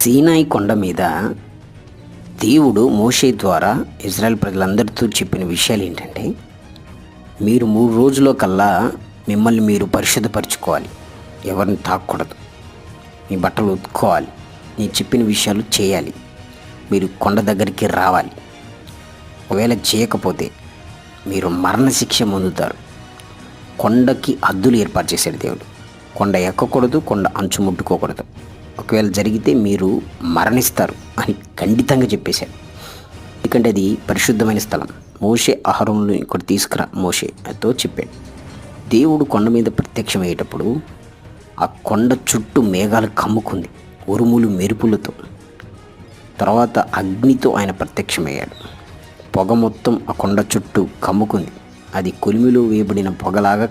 సీనాయి కొండ మీద దేవుడు మోషే ద్వారా ఇజ్రాయెల్ ప్రజలందరితో చెప్పిన విషయాలు ఏంటంటే మీరు మూడు రోజుల్లో కల్లా మిమ్మల్ని మీరు పరిశుద్ధపరచుకోవాలి. ఎవరిని తాకూడదు. మీ బట్టలు ఉతుక్కోవాలి. నేను చెప్పిన విషయాలు చేయాలి. మీరు కొండ దగ్గరికి రావాలి. ఒకవేళ చేయకపోతే మీరు మరణశిక్ష పొందుతారు. కొండకి అద్దులు ఏర్పాటు చేశాడు దేవుడు. కొండ ఎక్కకూడదు కొండ అంచు ముట్టుకోకూడదు ఒకవేళ జరిగితే మీరు మరణిస్తారు అని ఖండితంగా చెప్పేశారు ఎందుకంటే అది పరిశుద్ధమైన స్థలం. మోషే ఆహారంలో ఇక్కడ తీసుకురా మోషేతో చెప్పాడు. దేవుడు కొండ మీద ప్రత్యక్షమయ్యేటప్పుడు ఆ కొండ చుట్టూ మేఘాలు కమ్ముకుంది ఉరుములు మెరుపులతో. తర్వాత అగ్నితో ఆయన ప్రత్యక్షమయ్యాడు. పొగ మొత్తం ఆ కొండ చుట్టూ కమ్ముకుంది. అది కొలిమిలో వేయబడిన పొగలాగా